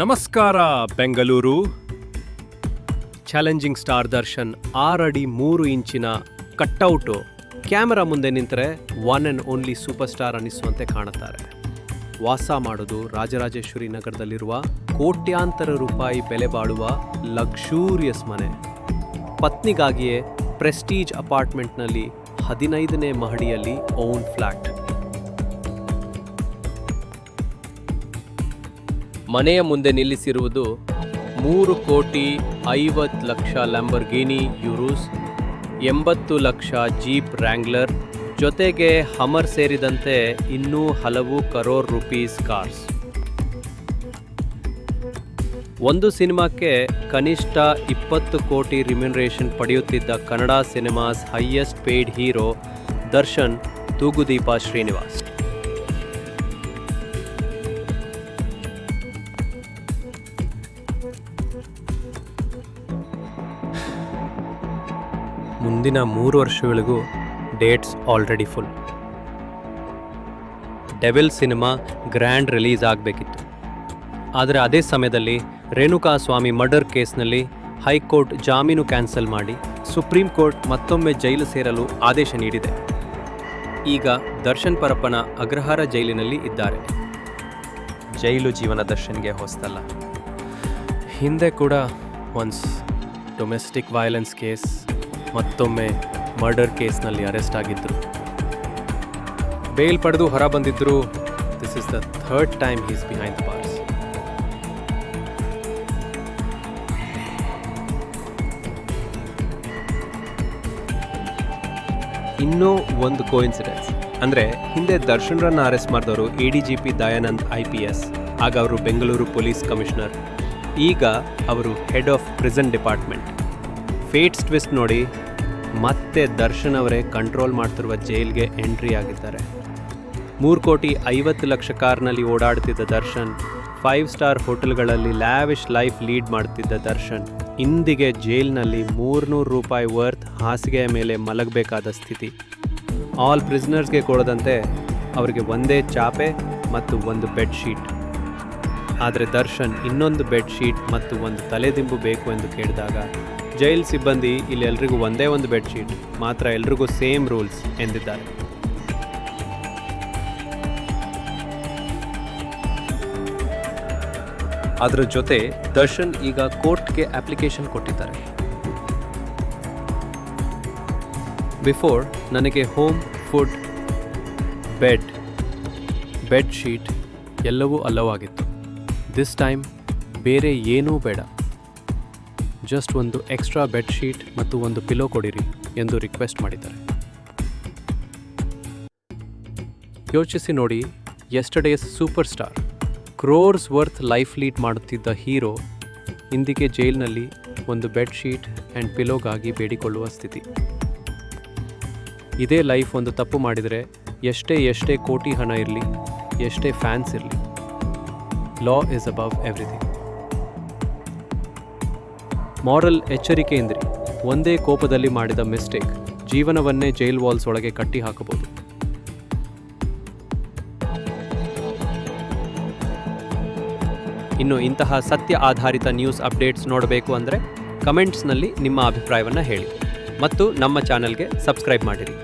ನಮಸ್ಕಾರ, Bengaluru. Challenging star Darshan ಆರಡಿ ಮೂರು ಇಂಚಿನ ಕಟ್ಔಟು. ಕ್ಯಾಮೆರಾ ಮುಂದೆ ನಿಂತರೆ one and only super star ಅನ್ನಿಸುವಂತೆ ಕಾಣುತ್ತಾರೆ. ವಾಸ ಮಾಡೋದು ರಾಜರಾಜೇಶ್ವರಿ ನಗರದಲ್ಲಿರುವ ಕೋಟ್ಯಾಂತರ ರೂಪಾಯಿ ಬೆಲೆ ಬಾಳುವ ಲಕ್ಷೂರಿಯಸ್ ಮನೆ. ಪತ್ನಿಗಾಗಿಯೇ ಪ್ರೆಸ್ಟೀಜ್ ಅಪಾರ್ಟ್ಮೆಂಟ್ನಲ್ಲಿ ಹದಿನೈದನೇ ಮಹಡಿಯಲ್ಲಿ ಓನ್ ಫ್ಲ್ಯಾಟ್ ಮನೆಯ ಮುಂದೆ ನಿಲ್ಲಿಸಿರುವುದು ಮೂರು ಕೋಟಿ ಐವತ್ತು ಲಕ್ಷ ಲ್ಯಾಂಬರ್ಗಿನಿ ಯೂರೂಸ್ ಎಂಬತ್ತು ಲಕ್ಷ ಜೀಪ್ ರ್ಯಾಂಗ್ಲರ್ ಜೊತೆಗೆ ಹಮರ್ ಸೇರಿದಂತೆ ಇನ್ನೂ ಹಲವು ಕರೋರ್ ರುಪೀಸ್ ಕಾರ್ಸ್ ಒಂದು ಸಿನಿಮಾಕ್ಕೆ ಕನಿಷ್ಠ ಇಪ್ಪತ್ತು ಕೋಟಿ ರಿಮ್ಯುನರೇಷನ್ ಪಡೆಯುತ್ತಿದ್ದ Kannada cinemas highest paid hero Darshan Thoogudeepa Srinivas. ಮುಂದಿನ ಮೂರು ವರ್ಷಗಳಿಗೂ dates already full. Devil cinema grand release ಆಗಬೇಕಿತ್ತು. ಆದರೆ ಅದೇ ಸಮಯದಲ್ಲಿ ರೇಣುಕಾ ಸ್ವಾಮಿ ಮರ್ಡರ್ ಕೇಸ್ನಲ್ಲಿ ಹೈಕೋರ್ಟ್ ಜಾಮೀನು ಕ್ಯಾನ್ಸಲ್ ಮಾಡಿ ಸುಪ್ರೀಂ ಕೋರ್ಟ್ ಮತ್ತೊಮ್ಮೆ ಜೈಲು ಸೇರಲು ಆದೇಶ ನೀಡಿದೆ. ಈಗ ದರ್ಶನ್ ಪರಪ್ಪನ ಅಗ್ರಹಾರ ಜೈಲಿನಲ್ಲಿ ಇದ್ದಾರೆ. ಜೈಲು ಜೀವನ ದರ್ಶನ್ಗೆ ಹೊಸ್ತಲ್ಲ. ಹಿಂದೆ ಕೂಡ ಒನ್ಸ್ ಡೊಮೆಸ್ಟಿಕ್ ವೈಲೆನ್ಸ್ ಕೇಸ್ ಮತ್ತೊಮ್ಮೆ ಮರ್ಡರ್ ಕೇಸ್ನಲ್ಲಿ ಅರೆಸ್ಟ್ ಆಗಿದ್ದರು ಬೇಲ್ ಪಡೆದು ಹೊರ ಬಂದಿದ್ದರು this is the third time he's behind the bars ಇನ್ನೂ ಒಂದು ಕೋಇನ್ಸಿಡೆನ್ಸ್ ಅಂದರೆ ಹಿಂದೆ ದರ್ಶನ್ರನ್ನ ಅರೆಸ್ಟ್ ಮಾಡಿದವರು A D G P Dayanand I P S ಆಗ ಅವರು ಬೆಂಗಳೂರು ಪೊಲೀಸ್ ಕಮಿಷನರ್. ಈಗ ಅವರು head of prison department fates twist ನೋಡಿ. ಮತ್ತೆ ದರ್ಶನ್ ಅವರೇ ಕಂಟ್ರೋಲ್ ಮಾಡ್ತಿರುವ ಜೈಲ್ಗೆ ಎಂಟ್ರಿ ಆಗಿದ್ದಾರೆ. ಮೂರು ಕೋಟಿ ಐವತ್ತು ಲಕ್ಷ ಕಾರ್ನಲ್ಲಿ ಓಡಾಡ್ತಿದ್ದ ದರ್ಶನ್ ಫೈವ್ ಸ್ಟಾರ್ ಹೋಟೆಲ್ಗಳಲ್ಲಿ ಲ್ಯಾವಿಶ್ ಲೈಫ್ ಲೀಡ್ ಮಾಡ್ತಿದ್ದ ದರ್ಶನ್, ಇಂದಿಗೆ ಜೈಲ್ನಲ್ಲಿ ಮೂರ್ನೂರು ರೂಪಾಯಿ ವರ್ತ್ ಹಾಸಿಗೆಯ ಮೇಲೆ ಮಲಗಬೇಕಾದ ಸ್ಥಿತಿ. ಆಲ್ ಪ್ರಿಸ್ನರ್ಸ್ಗೆ ಕೊಡದಂತೆ ಅವರಿಗೆ ಒಂದೇ ಚಾಪೆ ಮತ್ತು ಒಂದು ಬೆಡ್ಶೀಟ್ ಆದರೆ ದರ್ಶನ್ ಇನ್ನೊಂದು ಬೆಡ್ಶೀಟ್ ಮತ್ತು ಒಂದು ತಲೆದಿಂಬು ಬೇಕು ಎಂದು ಕೇಳಿದಾಗ ಜೈಲ್ ಸಿಬ್ಬಂದಿ ಇಲ್ಲಿ ಎಲ್ರಿಗೂ ಒಂದೇ ಒಂದು ಬೆಡ್ಶೀಟ್, ಮಾತ್ರ ಎಲ್ರಿಗೂ ಸೇಮ್ ರೂಲ್ಸ್ ಎಂದಿದ್ದಾರೆ. ಅದರ ಜೊತೆ ದರ್ಶನ್ ಈಗ ಕೋರ್ಟ್ಗೆ ಅಪ್ಲಿಕೇಶನ್ ಕೊಟ್ಟಿದ್ದಾರೆ. ಬಿಫೋರ್ ನನಗೆ home, food, bed bed sheet ಎಲ್ಲವೂ ಅಲ್ಲವಾಗಿತ್ತು. ದಿಸ್ ಟೈಮ್ ಬೇರೆ ಏನೂ ಬೇಡ. ಜಸ್ಟ್ ಒಂದು ಎಕ್ಸ್ಟ್ರಾ ಬೆಡ್ಶೀಟ್ ಮತ್ತು ಒಂದು ಪಿಲೋ ಕೊಡಿರಿ ಎಂದು ರಿಕ್ವೆಸ್ಟ್ ಮಾಡಿದ್ದಾರೆ. ಯೋಚಿಸಿ ನೋಡಿ yesterday's super star crores worth life lead ಮಾಡುತ್ತಿದ್ದ ಹೀರೋ ಇಂದಿಗೆ ಜೈಲ್ನಲ್ಲಿ ಒಂದು ಬೆಡ್ಶೀಟ್ ಆ್ಯಂಡ್ ಪಿಲೋಗಾಗಿ ಬೇಡಿಕೊಳ್ಳುವ ಸ್ಥಿತಿ. ಇದೇ ಲೈಫ್ ಒಂದು ತಪ್ಪು ಮಾಡಿದರೆ ಎಷ್ಟೇ ಎಷ್ಟೇ ಕೋಟಿ ಹಣ ಇರಲಿ, ಎಷ್ಟೇ ಫ್ಯಾನ್ಸ್ ಇರಲಿ law is above everything moral ಎಚ್ಚರಿಕೆಯಿಂದ್ರಿ. ಒಂದೇ ಕೋಪದಲ್ಲಿ ಮಾಡಿದ ಮಿಸ್ಟೇಕ್ ಜೀವನವನ್ನೇ ಜೈಲ್ ವಾಲ್ಸ್ ಒಳಗೆ ಕಟ್ಟಿ ಹಾಕಬಹುದು. ಇನ್ನು ಇಂತಹ ಸತ್ಯ ಆಧಾರಿತ ನ್ಯೂಸ್ ಅಪ್ಡೇಟ್ಸ್ ನೋಡಬೇಕು ಅಂದರೆ ಕಮೆಂಟ್ಸ್ನಲ್ಲಿ ನಿಮ್ಮ ಅಭಿಪ್ರಾಯವನ್ನು ಹೇಳಿ. ಮತ್ತು ನಮ್ಮ ಚಾನಲ್ಗೆ ಸಬ್ಸ್ಕ್ರೈಬ್ ಮಾಡಿರಿ.